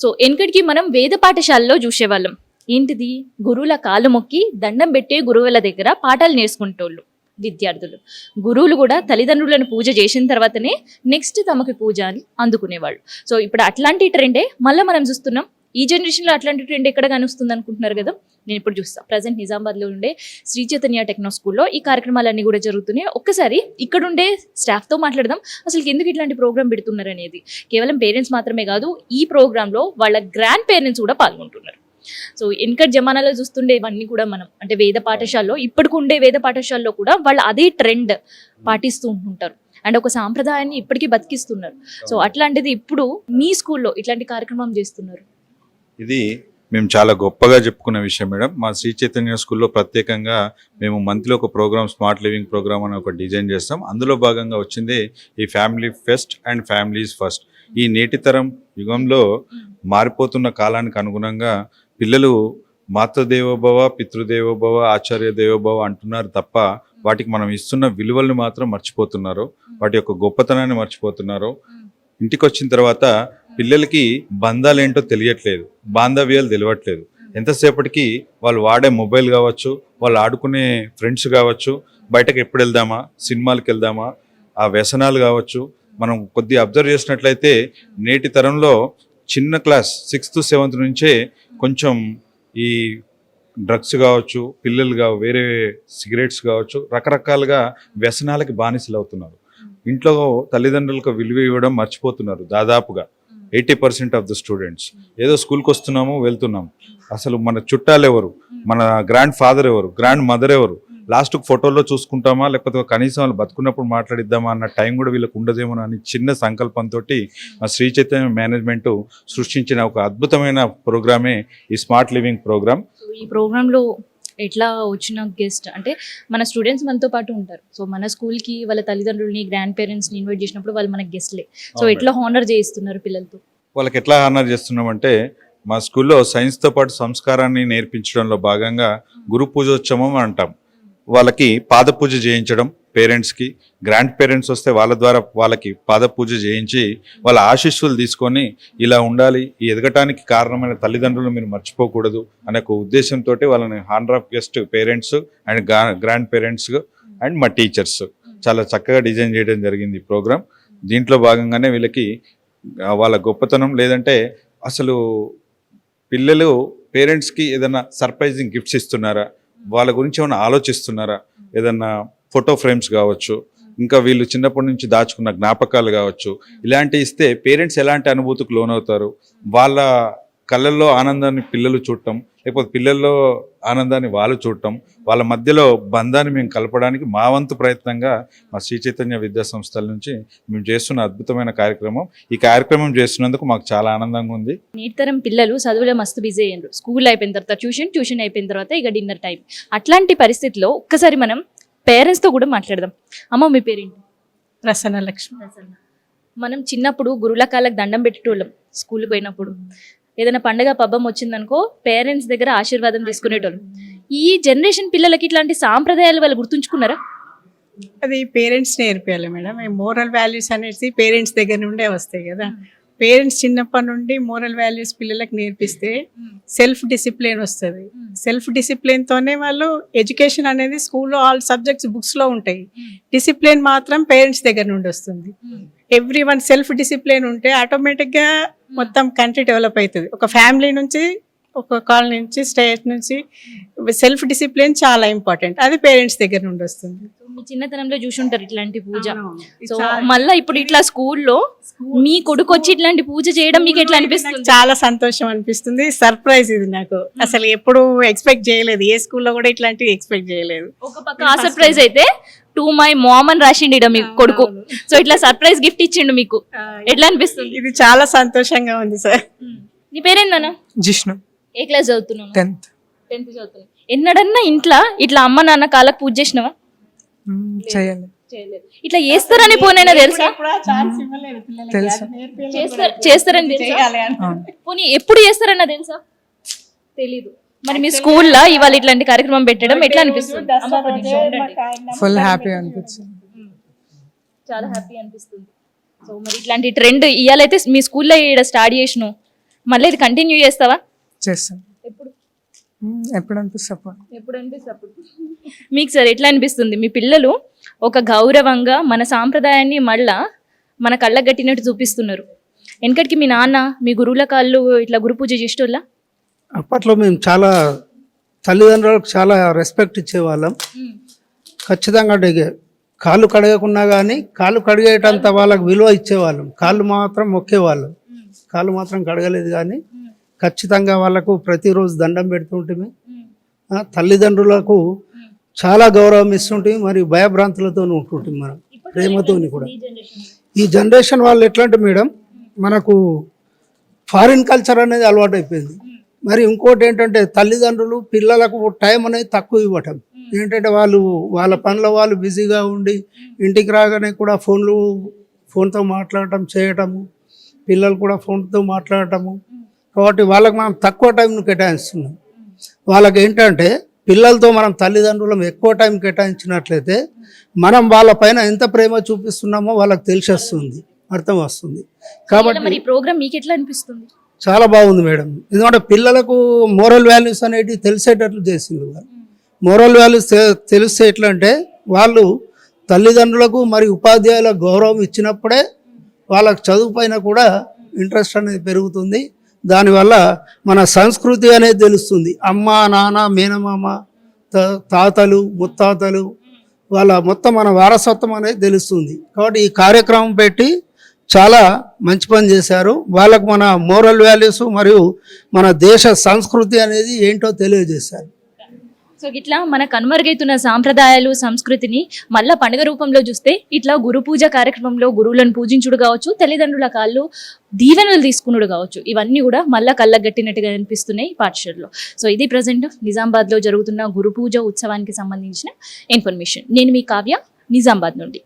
So వెనకటికి మనం వేద పాఠశాలలో చూసేవాళ్ళం. ఏంటిది? గురువుల కాలు మొక్కి దండం పెట్టే గురువుల దగ్గర పాఠాలు నేర్చుకుంటోళ్ళు విద్యార్థులు. గురువులు కూడా తల్లిదండ్రులను పూజ చేసిన తర్వాతనే నెక్స్ట్ తమకి పూజ అని అందుకునేవాళ్ళు. సో ఇప్పుడు అట్లాంటి ట్రెండే మళ్ళీ మనం చూస్తున్నాం ఈ జనరేషన్లో అట్లాంటి ట్రెండ్ ఎక్కడ కనిపిస్తుంది అనుకుంటున్నారు కదా? నేను ఇప్పుడు చూస్తాను ప్రజెంట్ నిజామాబాద్లో ఉండే శ్రీ చైతన్య టెక్నో స్కూల్లో ఈ కార్యక్రమాలన్నీ కూడా జరుగుతున్నాయి. ఒక్కసారి ఇక్కడ ఉండే స్టాఫ్తో మాట్లాడదాం. అసలు ఎందుకు ఇట్లాంటి ప్రోగ్రామ్ పెడుతున్నారు అనేది? కేవలం పేరెంట్స్ మాత్రమే కాదు ఈ ప్రోగ్రాంలో వాళ్ళ గ్రాండ్ పేరెంట్స్ కూడా పాల్గొంటున్నారు. సో వెనకటి జమానాలో చూస్తుండే ఇవన్నీ కూడా మనం అంటే వేద పాఠశాలలో ఇప్పటికి ఉండే వేద పాఠశాలలో కూడా వాళ్ళు అదే ట్రెండ్ పాటిస్తూ ఉంటుంటారు. అండ్ ఒక సాంప్రదాయాన్ని ఇప్పటికీ బతికిస్తున్నారు. సో అట్లాంటిది ఇప్పుడు మీ స్కూల్లో ఇట్లాంటి కార్యక్రమం చేస్తున్నారు. ఇది మేము చాలా గొప్పగా చెప్పుకున్న విషయం మేడం. మా శ్రీ చైతన్య స్కూల్లో ప్రత్యేకంగా మేము మంత్లీ ఒక ప్రోగ్రామ్ స్మార్ట్ లివింగ్ ప్రోగ్రామ్ అని ఒక డిజైన్ చేస్తాం. అందులో భాగంగా వచ్చింది ఈ family fest and families first. ఈ నేటి తరం యుగంలో మారిపోతున్న కాలానికి అనుగుణంగా పిల్లలు మాతృదేవోభవ పితృదేవోభవ ఆచార్య దేవోభవ అంటున్నారు తప్ప వాటికి మనం ఇస్తున్న విలువల్ని మాత్రం మర్చిపోతున్నారు. వాటి యొక్క గొప్పతనాన్ని మర్చిపోతున్నారు. ఇంటికి వచ్చిన తర్వాత పిల్లలకి బంధాలు ఏంటో తెలియట్లేదు బాంధవ్యాలు తెలియట్లేదు ఎంతసేపటికి వాళ్ళు వాడే మొబైల్ కావచ్చు వాళ్ళు ఆడుకునే ఫ్రెండ్స్ కావచ్చు బయటకు ఎప్పుడు వెళ్దామా సినిమాలకు వెళ్దామా ఆ వ్యసనాలు కావచ్చు మనం కొద్ది అబ్జర్వ్ చేసినట్లయితే నేటి తరంలో చిన్న క్లాస్ సిక్స్త్ సెవెంత్ నుంచే కొంచెం ఈ డ్రగ్స్ కావచ్చు పిల్లలు కావ వేరే సిగరెట్స్ కావచ్చు రకరకాలుగా వ్యసనాలకి బానిసలు అవుతున్నారు ఇంట్లో తల్లిదండ్రులకు విలువ ఇవ్వడం మర్చిపోతున్నారు దాదాపుగా. Eighty percent of the students. ఏదో స్కూల్కి వస్తున్నాము వెళ్తున్నాము. అసలు మన చుట్టాలు ఎవరు మన గ్రాండ్ ఫాదర్ ఎవరు? గ్రాండ్ మదర్ ఎవరు? లాస్ట్ ఫోటోల్లో చూసుకుంటామా? లేకపోతే కనీసం వాళ్ళు బతుకున్నప్పుడు మాట్లాడిద్దామా అన్న టైం కూడా వీళ్ళకు ఉండదేమో అని చిన్న సంకల్పంతో మా శ్రీ చైతన్య మేనేజ్మెంట్ సృష్టించిన ఒక అద్భుతమైన ప్రోగ్రామే ఈ స్మార్ట్ లివింగ్ ప్రోగ్రామ్. ఈ ప్రోగ్రాంలో ఎట్లా వచ్చిన గెస్ట్? అంటే మన స్టూడెంట్స్ మనతో పాటు ఉంటారు. సో మన స్కూల్కి వాళ్ళ తల్లిదండ్రులని గ్రాండ్ పేరెంట్స్ని ఇన్వైట్ చేసినప్పుడు వాళ్ళు మనకి గెస్ట్లే. సో ఎట్లా హానర్ చేయిస్తున్నారు పిల్లలతో? వాళ్ళకి ఎట్లా ఆనర్ చేస్తున్నామంటే మా స్కూల్లో సైన్స్తో పాటు సంస్కారాన్ని నేర్పించడంలో భాగంగా గురు పూజోత్సవం అంటాం. వాళ్ళకి పాద పూజ చేయించడం పేరెంట్స్కి గ్రాండ్ పేరెంట్స్ వస్తే వాళ్ళ ద్వారా వాళ్ళకి పాద పూజ చేయించి వాళ్ళ ఆశీస్సులు తీసుకొని ఇలా ఉండాలి ఈ ఎదగటానికి కారణమైన తల్లిదండ్రులు మీరు మర్చిపోకూడదు అనే ఒక ఉద్దేశంతో వాళ్ళని honour of guest parents and grandparents and మా టీచర్స్ చాలా చక్కగా డిజైన్ చేయడం జరిగింది ఈ ప్రోగ్రామ్ దీంట్లో భాగంగానే వీళ్ళకి వాళ్ళ గొప్పతనం లేదంటే అసలు పిల్లలు పేరెంట్స్కి ఏదైనా సర్ప్రైజింగ్ గిఫ్ట్స్ ఇస్తున్నారా? వాళ్ళ గురించి ఏమైనా ఆలోచిస్తున్నారా? ఏదన్నా ఫోటో ఫ్రేమ్స్ కావచ్చు ఇంకా వీళ్ళు చిన్నప్పటి నుంచి దాచుకున్న జ్ఞాపకాలు కావచ్చు ఇలాంటివి ఇస్తే పేరెంట్స్ ఎలాంటి అనుభూతికి లోనవుతారు? వాళ్ళ కళ్ళల్లో ఆనందాన్ని పిల్లలు చూడటం లేకపోతే పిల్లల్లో ఆనందాన్ని వాళ్ళు చూడటం వాళ్ళ మధ్యలో బంధాన్ని మేము కలపడానికి మా వంతు ప్రయత్నంగా మా శ్రీ చైతన్య విద్యా సంస్థల నుంచి మేము చేస్తున్న అద్భుతమైన కార్యక్రమం. ఈ కార్యక్రమం చేస్తున్నందుకు మాకు చాలా ఆనందంగా ఉంది. నేటితరం పిల్లలు చదువులో మస్తు బిజీ అయ్యారు స్కూల్ అయిపోయిన తర్వాత ట్యూషన్ ట్యూషన్ అయిపోయిన తర్వాత ఇక డిన్నర్ టైం. అట్లాంటి పరిస్థితిలో ఒక్కసారి మనం పేరెంట్స్తో కూడా మాట్లాడదాం. అమ్మ మీ పేరేంటి? ప్రసన్న లక్ష్మి. మనం చిన్నప్పుడు గురువుల కాళ్ళకి దండం పెట్టేటోళ్ళం. స్కూల్కి పోయినప్పుడు. ఏదైనా పండగ పబ్బం వచ్చిందనుకో పేరెంట్స్ దగ్గర ఆశీర్వాదం తీసుకునేటోళ్ళు. ఈ జనరేషన్ పిల్లలకి ఇట్లాంటి సాంప్రదాయాలు వాళ్ళు గుర్తుంచుకున్నారా? అది పేరెంట్స్ నేర్పించాలి మేడం. ఈ మోరల్ వాల్యూస్ అనేది పేరెంట్స్ దగ్గర నుండే వస్తాయి కదా. పేరెంట్స్ చిన్నప్పటి నుండి మోరల్ వాల్యూస్ పిల్లలకు నేర్పిస్తే సెల్ఫ్ డిసిప్లిన్ వస్తుంది. సెల్ఫ్ డిసిప్లిన్ తోనే వాళ్ళు ఎడ్యుకేషన్ అనేది స్కూల్లో ఆల్ సబ్జెక్ట్స్ బుక్స్లో ఉంటాయి. డిసిప్లిన్ మాత్రం పేరెంట్స్ దగ్గర నుండి వస్తుంది. ఎవ్రీ వన్ సెల్ఫ్ డిసిప్లిన్ ఉంటే ఆటోమేటిక్గా మొత్తం కంట్రీ డెవలప్ అవుతుంది. ఒక ఫ్యామిలీ నుంచి ఒక కాలనీ నుంచి స్టేట్ నుంచి సెల్ఫ్ డిసిప్లిన్ చాలా ఇంపార్టెంట్. అది పేరెంట్స్ దగ్గర నుండి వస్తుంది. మీ చిన్నతనంలో చూసి ఉంటారు ఇట్లాంటి పూజ. సో మళ్ళీ ఇప్పుడు ఇట్లా స్కూల్లో మీ కొడుకు వచ్చి ఇట్లాంటి పూజ చేయడం మీకు ఎట్లా అనిపిస్తుంది? చాలా సంతోషం అనిపిస్తుంది. సర్ప్రైజ్ ఇది నాకు. అసలు ఎప్పుడు ఎక్స్పెక్ట్ చేయలేదు. ఏ స్కూల్లో కూడా ఇట్లాంటివి ఎక్స్పెక్ట్ చేయలేదు. ఒక పక్క ఆ సర్ప్రైజ్ అయితే టు మై మామ్ అని రాసిండి ఈడ మీ కొడుకు. సో ఇట్లా సర్ప్రైజ్ గిఫ్ట్ ఇచ్చిండు మీకు. ఎట్లా అనిపిస్తుంది? ఇది చాలా సంతోషంగా ఉంది సార్. నీ పేరేందన్నా జిష్ణు. ఏ క్లాస్ చదువుతున్నాను టెన్త్ టెన్త్ చదువుతున్నాను ఎన్నడన్నా ఇంట్లో ఇట్లా అమ్మ నాన్న కాళ్ళకి పూజ చేసినావా? చేయాలి చేయలేదు. ఇట్లా చేస్తారని పోనైనా తెలుసా? తెలుసు. చేస్తారు చేస్తారని తెలుసా? పోనీ ఎప్పుడు చేస్తారన్న తెలుసా? తెలీదు. మరి మీ స్కూల్లో ఇవాళ ఇట్లాంటి కార్యక్రమం పెట్టడం ఎట్లా అనిపిస్తుంది. ఫుల్ హ్యాపీ అనిపించింది. చాలా హ్యాపీ అనిపిస్తుంది. సో మరి ఇట్లాంటి ట్రెండ్ ఇవాళైతే మీ స్కూల్లో ఇక్కడ స్టార్ట్ చేసినావు. మళ్ళీ ఇది కంటిన్యూ చేస్తావా? చేస్తాం. ఎప్పుడు? ఉమ్, ఎప్పుడు అనిపిస్తే అప్పుడు. ఎప్పుడు అనిపిస్తే అప్పుడు? మీకు సార్ ఎట్లా అనిపిస్తుంది? మీ పిల్లలు ఒక గౌరవంగా మన సాంప్రదాయాన్ని మళ్ళా మన కళ్ళకు కట్టినట్టు చూపిస్తున్నారు. వెనకటికి మీ నాన్న మీ గురువుల కాళ్ళు ఇట్లా గురు పూజ చేసేటోళ్ళ? అప్పట్లో మేము చాలా తల్లిదండ్రులకు చాలా రెస్పెక్ట్ ఇచ్చేవాళ్ళం. ఖచ్చితంగా అడిగే కాళ్ళు కడగకున్నా కానీ కాళ్ళు కడిగేటంత వాళ్ళకి విలువ ఇచ్చేవాళ్ళం. కాళ్ళు మాత్రం మొక్కేవాళ్ళం కాళ్ళు మాత్రం కడగలేదు కానీ ఖచ్చితంగా వాళ్ళకు ప్రతిరోజు దండం పెడుతుంటే తల్లిదండ్రులకు చాలా గౌరవం ఇస్తుంటే మరి భయభ్రాంతులతో ఉంటుంటాం మనం. ప్రేమతోని కూడా. ఈ జనరేషన్ వాళ్ళు ఎట్లా అంటే మేడం మనకు ఫారిన్ కల్చర్ అనేది అలవాటు అయిపోయింది మరి ఇంకోటి ఏంటంటే తల్లిదండ్రులు పిల్లలకు టైం అనేది తక్కువ ఇవ్వటం. ఏంటంటే వాళ్ళు వాళ్ళ పనుల వాళ్ళు బిజీగా ఉండి ఇంటికి రాగానే కూడా ఫోన్లు ఫోన్తో మాట్లాడటం చేయటము పిల్లలు కూడా ఫోన్తో మాట్లాడటము. కాబట్టి వాళ్ళకి మనం తక్కువ టైంను కేటాయిస్తున్నాం. వాళ్ళకి ఏంటంటే పిల్లలతో మనం తల్లిదండ్రులం ఎక్కువ టైం కేటాయించినట్లయితే మనం వాళ్ళ పైన ఎంత ప్రేమ చూపిస్తున్నామో వాళ్ళకి తెలిసేస్తుంది అర్థం వస్తుంది. కాబట్టి ప్రోగ్రామ్ మీకు ఎట్లా అనిపిస్తుంది? చాలా బాగుంది మేడం. ఎందుకంటే పిల్లలకు మోరల్ వాల్యూస్ అనేటివి తెలిసేటట్లు చేసింది మోరల్ వాల్యూస్ తెలిస్తే ఎట్లా అంటే వాళ్ళు తల్లిదండ్రులకు మరి ఉపాధ్యాయులకు గౌరవం ఇచ్చినప్పుడే వాళ్ళకు చదువు పైన కూడా ఇంట్రెస్ట్ అనేది పెరుగుతుంది. దానివల్ల మన సంస్కృతి అనేది తెలుస్తుంది. అమ్మ నాన్న మేనమామ తాతలు ముత్తాతలు వాళ్ళ మొత్తం మన వారసత్వం అనేది తెలుస్తుంది. కాబట్టి ఈ కార్యక్రమం పెట్టి చాలా మంచి పని చేశారు. వాళ్ళకు మన మోరల్ వాల్యూస్ మరియు మన దేశ సంస్కృతి అనేది ఏంటో తెలియజేశారు. సో ఇట్లా మన కనుమరుగైతున్న సాంప్రదాయాలు సంస్కృతిని మళ్ళా పండుగ రూపంలో చూస్తే ఇట్లా గురు పూజ కార్యక్రమంలో గురువులను పూజించుడు కావచ్చు తల్లిదండ్రుల కాళ్ళు దీవెనలు తీసుకునుడు కావచ్చు. ఇవన్నీ కూడా మళ్ళా కళ్ళ గట్టినట్టుగా అనిపిస్తున్నాయి పాఠశాలలో. సో ఇది ప్రజెంట్ నిజామాబాద్లో జరుగుతున్న గురు పూజ ఉత్సవానికి సంబంధించిన ఇన్ఫర్మేషన్. నేను మీ కావ్య నిజామాబాద్ నుండి.